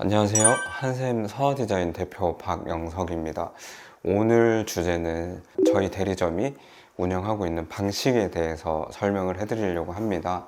안녕하세요. 한샘 서디자인 대표 박영석입니다. 오늘 주제는 저희 대리점이 운영하고 있는 방식에 대해서 설명을 해드리려고 합니다.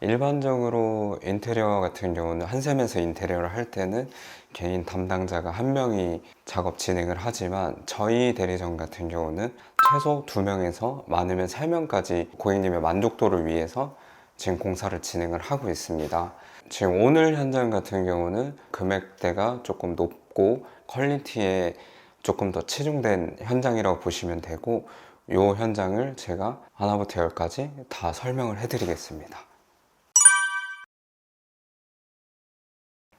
일반적으로 인테리어 같은 경우는 한샘에서 인테리어를 할 때는 개인 담당자가 한 명이 작업 진행을 하지만 저희 대리점 같은 경우는 최소 두 명에서 많으면 세 명까지 고객님의 만족도를 위해서 지금 공사를 진행을 하고 있습니다. 지금 오늘 현장 같은 경우는 금액대가 조금 높고 퀄리티에 조금 더 치중된 현장이라고 보시면 되고 이 현장을 제가 하나부터 열까지 다 설명을 해드리겠습니다.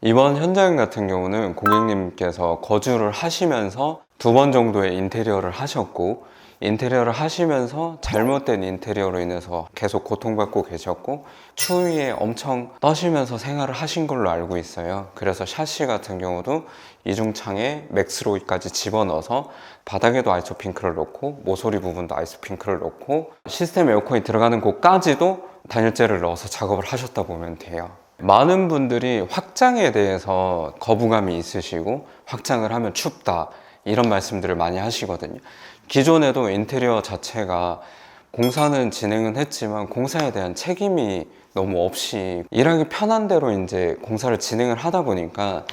이번 현장 같은 경우는 고객님께서 거주를 하시면서 두 번 정도의 인테리어를 하셨고 인테리어를 하시면서 잘못된 인테리어로 인해서 계속 고통받고 계셨고 추위에 엄청 떠시면서 생활을 하신 걸로 알고 있어요. 그래서 샤시 같은 경우도 이중창에 맥스로이까지 집어넣어서 바닥에도 아이소핑크를 넣고 모서리 부분도 아이소핑크를 넣고 시스템 에어컨이 들어가는 곳까지도 단열재를 넣어서 작업을 하셨다 보면 돼요. 많은 분들이 확장에 대해서 거부감이 있으시고 확장을 하면 춥다 이런 말씀들을 많이 하시거든요. 기존에도 인테리어 자체가 공사는 진행은 했지만 공사에 대한 책임이 너무 없이 일하기 편한 대로 이제 공사를 진행을 하다 보니까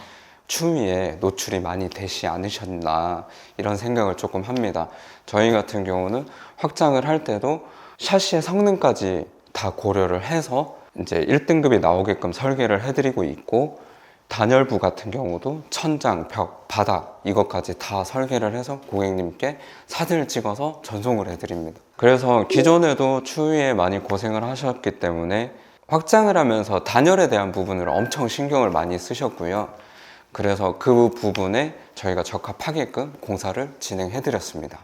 추위에 노출이 많이 되시 않으셨나 이런 생각을 조금 합니다. 저희 같은 경우는 확장을 할 때도 샤시의 성능까지 다 고려를 해서 이제 1등급이 나오게끔 설계를 해드리고 있고 단열부 같은 경우도 천장, 벽, 바닥 이것까지 다 설계를 해서 고객님께 사진을 찍어서 전송을 해드립니다. 그래서 기존에도 추위에 많이 고생을 하셨기 때문에 확장을 하면서 단열에 대한 부분을 엄청 신경을 많이 쓰셨고요. 그래서 그 부분에 저희가 적합하게끔 공사를 진행해 드렸습니다.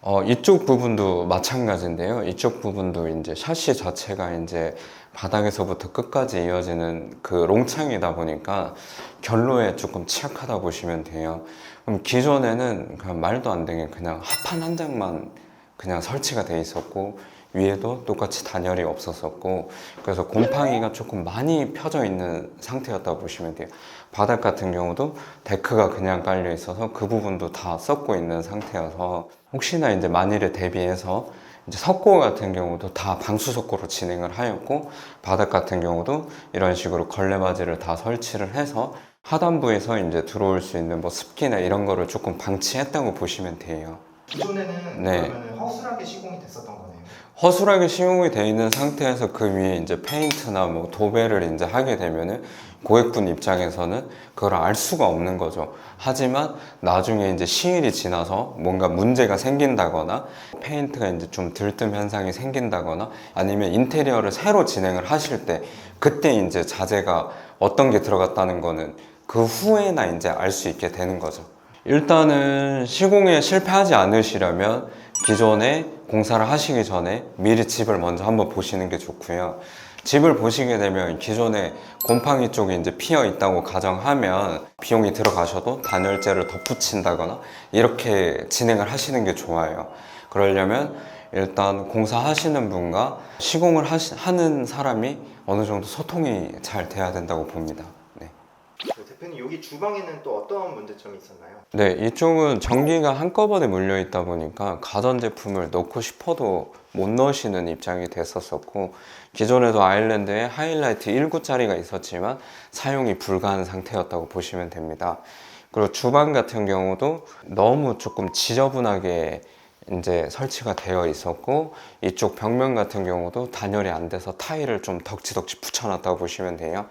어, 이쪽 부분도 마찬가지인데요. 이쪽 부분도 이제 샤시 자체가 이제 바닥에서부터 끝까지 이어지는 그 롱창이다 보니까 결로에 조금 취약하다 보시면 돼요. 그럼 기존에는 그냥 말도 안 되게 그냥 합판 한 장만 그냥 설치가 돼 있었고 위에도 똑같이 단열이 없었었고 그래서 곰팡이가 조금 많이 펴져 있는 상태였다 보시면 돼요. 바닥 같은 경우도 데크가 그냥 깔려 있어서 그 부분도 다 썩고 있는 상태여서 혹시나 이제 만일에 대비해서 이제 석고 같은 경우도 다 방수 석고로 진행을 하였고 바닥 같은 경우도 이런 식으로 걸레바지를 다 설치를 해서 하단부에서 이제 들어올 수 있는 뭐 습기나 이런 거를 조금 방치했다고 보시면 돼요. 기존에는 네. 그러면 허술하게 시공이 됐었던 거네요. 허술하게 시공이 되어 있는 상태에서 그 위에 이제 페인트나 뭐 도배를 이제 하게 되면은 고객분 입장에서는 그걸 알 수가 없는 거죠. 하지만 나중에 이제 시일이 지나서 뭔가 문제가 생긴다거나 페인트가 이제 좀 들뜸 현상이 생긴다거나 아니면 인테리어를 새로 진행을 하실 때 그때 이제 자재가 어떤 게 들어갔다는 거는 그 후에나 이제 알 수 있게 되는 거죠. 일단은 시공에 실패하지 않으시려면 기존에 공사를 하시기 전에 미리 집을 먼저 한번 보시는 게 좋고요. 집을 보시게 되면 기존에 곰팡이 쪽이 이제 피어 있다고 가정하면 비용이 들어가셔도 단열재를 덧붙인다거나 이렇게 진행을 하시는 게 좋아요. 그러려면 일단 공사하시는 분과 시공을 하시, 하는 사람이 어느 정도 소통이 잘 돼야 된다고 봅니다. 여기 주방에는 또 어떤 문제점이 있었나요? 네, 이쪽은 전기가 한꺼번에 물려 있다 보니까 가전 제품을 넣고 싶어도 못 넣으시는 입장이 됐었었고 기존에도 아일랜드에 하이라이트 1구짜리가 있었지만 사용이 불가한 상태였다고 보시면 됩니다. 그리고 주방 같은 경우도 너무 조금 지저분하게 이제 설치가 되어 있었고 이쪽 벽면 같은 경우도 단열이 안 돼서 타일을 좀 덕지덕지 붙여놨다고 보시면 돼요.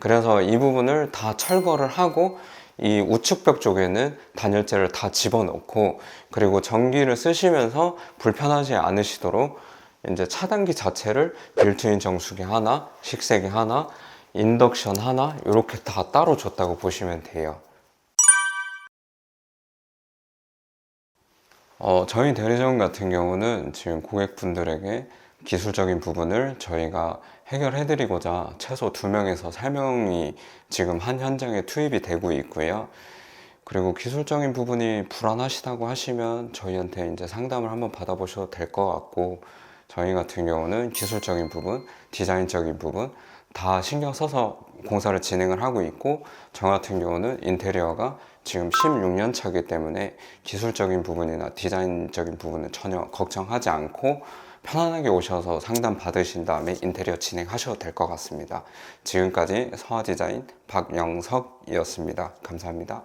그래서 이 부분을 다 철거를 하고 이 우측벽 쪽에는 단열재를 다 집어넣고 그리고 전기를 쓰시면서 불편하지 않으시도록 이제 차단기 자체를 빌트인 정수기 하나, 식세기 하나, 인덕션 하나 이렇게 다 따로 줬다고 보시면 돼요. 어, 저희 대리점 같은 경우는 지금 고객분들에게 기술적인 부분을 저희가 해결해드리고자 최소 2명에서 3명이 지금 한 현장에 투입이 되고 있고요. 그리고 기술적인 부분이 불안하시다고 하시면 저희한테 이제 상담을 한번 받아보셔도 될 것 같고 저희 같은 경우는 기술적인 부분, 디자인적인 부분 다 신경 써서 공사를 진행을 하고 있고 저 같은 경우는 인테리어가 지금 16년 차기 때문에 기술적인 부분이나 디자인적인 부분은 전혀 걱정하지 않고 편안하게 오셔서 상담 받으신 다음에 인테리어 진행하셔도 될 것 같습니다. 지금까지 서화 디자인 박영석이었습니다. 감사합니다.